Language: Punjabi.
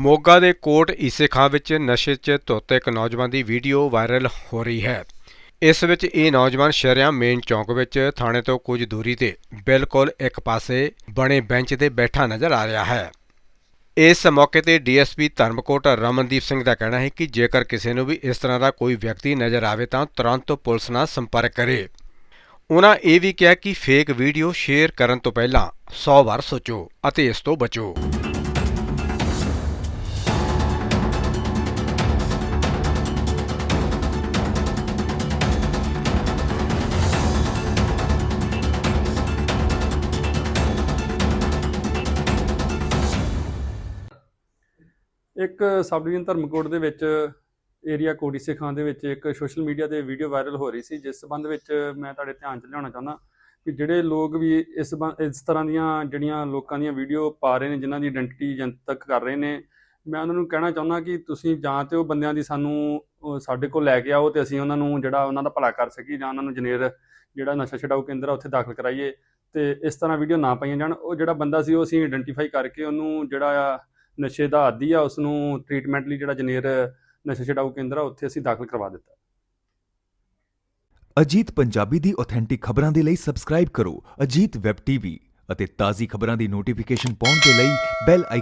ਮੋਗਾ ਦੇ ਕੋਟ ਈਸੇ ਖਾਂ ਵਿੱਚ ਨਸ਼ੇ 'ਚ ਧੁੱਤ ਇੱਕ ਨੌਜਵਾਨ ਦੀ ਵੀਡੀਓ ਵਾਇਰਲ ਹੋ ਰਹੀ ਹੈ। ਇਸ ਵਿੱਚ ਇਹ ਨੌਜਵਾਨ ਸ਼ਰਿਆਂ ਮੇਨ ਚੌਂਕ ਵਿੱਚ ਥਾਣੇ ਤੋਂ ਕੁਝ ਦੂਰੀ ਤੇ ਬਿਲਕੁਲ ਇੱਕ ਪਾਸੇ ਬਣੇ ਬੈਂਚ ਤੇ ਬੈਠਾ ਨਜ਼ਰ ਆ ਰਿਹਾ ਹੈ। ਇਸ ਮੌਕੇ ਤੇ ਡੀਐਸਪੀ ਧਰਮਕੋਟ ਰਮਨਦੀਪ ਸਿੰਘ ਦਾ ਕਹਿਣਾ ਹੈ ਕਿ ਜੇਕਰ ਕਿਸੇ ਨੂੰ ਵੀ ਇਸ ਤਰ੍ਹਾਂ ਦਾ ਕੋਈ ਵਿਅਕਤੀ ਨਜ਼ਰ ਆਵੇ ਤਾਂ ਤੁਰੰਤ ਪੁਲਿਸ ਨਾਲ ਸੰਪਰਕ ਕਰੇ। ਉਹਨਾਂ ਇਹ ਵੀ ਕਿਹਾ ਕਿ ਫੇਕ ਵੀਡੀਓ ਸ਼ੇਅਰ ਕਰਨ ਤੋਂ ਪਹਿਲਾਂ 100 ਵਾਰ ਸੋਚੋ ਅਤੇ ਇਸ ਤੋਂ ਬਚੋ। ਇੱਕ ਸਬ ਡਿਵੀਜ਼ਨ ਧਰਮਕੋਟ ਦੇ ਵਿੱਚ ਏਰੀਆ ਕੋਡੀਸੇ ਖਾਂ ਦੇ ਵਿੱਚ ਇੱਕ ਸੋਸ਼ਲ ਮੀਡੀਆ ਤੇ ਵੀਡੀਓ ਵਾਇਰਲ ਹੋ ਰਹੀ ਸੀ, ਜਿਸ ਸੰਬੰਧ ਵਿੱਚ ਮੈਂ ਤੁਹਾਡੇ ਧਿਆਨ ਚ ਲਿਆਉਣਾ ਚਾਹੁੰਦਾ ਕਿ ਜਿਹੜੇ ਲੋਕ ਵੀ ਇਸ ਸੰਬੰ- ਇਸ ਤਰ੍ਹਾਂ ਦੀਆਂ ਜਿਹੜੀਆਂ ਲੋਕਾਂ ਦੀਆਂ ਵੀਡੀਓ ਪਾ ਰਹੇ ਨੇ, ਜਿਨ੍ਹਾਂ ਦੀ ਆਇਡੈਂਟੀ ਜਨਤਕ ਕਰ ਰਹੇ ਨੇ, ਮੈਂ ਉਹਨਾਂ ਨੂੰ ਕਹਿਣਾ ਚਾਹੁੰਦਾ ਕਿ ਤੁਸੀਂ ਜਾਂ ਤੇ ਉਹ ਬੰਦਿਆਂ ਦੀ ਸਾਨੂੰ ਸਾਡੇ ਕੋਲ ਲੈ ਕੇ ਆਓ ਤੇ ਅਸੀਂ ਉਹਨਾਂ ਨੂੰ ਜਿਹੜਾ ਉਹਨਾਂ ਦਾ ਭਲਾ ਕਰ ਸਕੀਏ ਜਾਂ ਉਹਨਾਂ ਨੂੰ ਜਨੇਰ ਜਿਹੜਾ ਨਸ਼ਾ ਛਡਾਊ ਕੇਂਦਰ ਆ, ਉੱਥੇ ਦਾਖਲ ਕਰਾਈਏ ਤੇ ਇਸ ਤਰ੍ਹਾਂ ਵੀਡੀਓ ਨਾ ਪਾਈਆਂ ਜਾਣ। ਉਹ ਜਿਹੜਾ ਬੰਦਾ ਸੀ, ਉਹ ਅਸੀਂ ਆਇਡੈਂਟੀਫਾਈ ਕਰਕੇ ਉਹਨੂੰ ਜਿਹੜਾ ਆ ਨਸ਼ੇ ਦਾ ਆਦੀ ਆ ਉਸ ਨੂੰ ਟ੍ਰੀਟਮੈਂਟ ਲਈ ਜਿਹੜਾ ਜਨੇਰ ਨਸ਼ਾ ਛਡਾਊ ਕੇਂਦਰ ਆ, ਉੱਥੇ ਅਸੀਂ ਦਾਖਲ ਕਰਵਾ ਦਿੱਤਾ। ਅਜੀਤ ਪੰਜਾਬੀ ਦੀ ਆਥੈਂਟਿਕ ਖਬਰਾਂ ਦੇ ਲਈ ਸਬਸਕ੍ਰਾਈਬ ਕਰੋ ਅਜੀਤ ਵੈਬ ਟੀਵੀ ਅਤੇ ਤਾਜ਼ੀ ਖਬਰਾਂ ਦੀ ਨੋਟੀਫਿਕੇਸ਼ਨ ਪਾਉਣ ਦੇ ਲਈ ਬੈਲ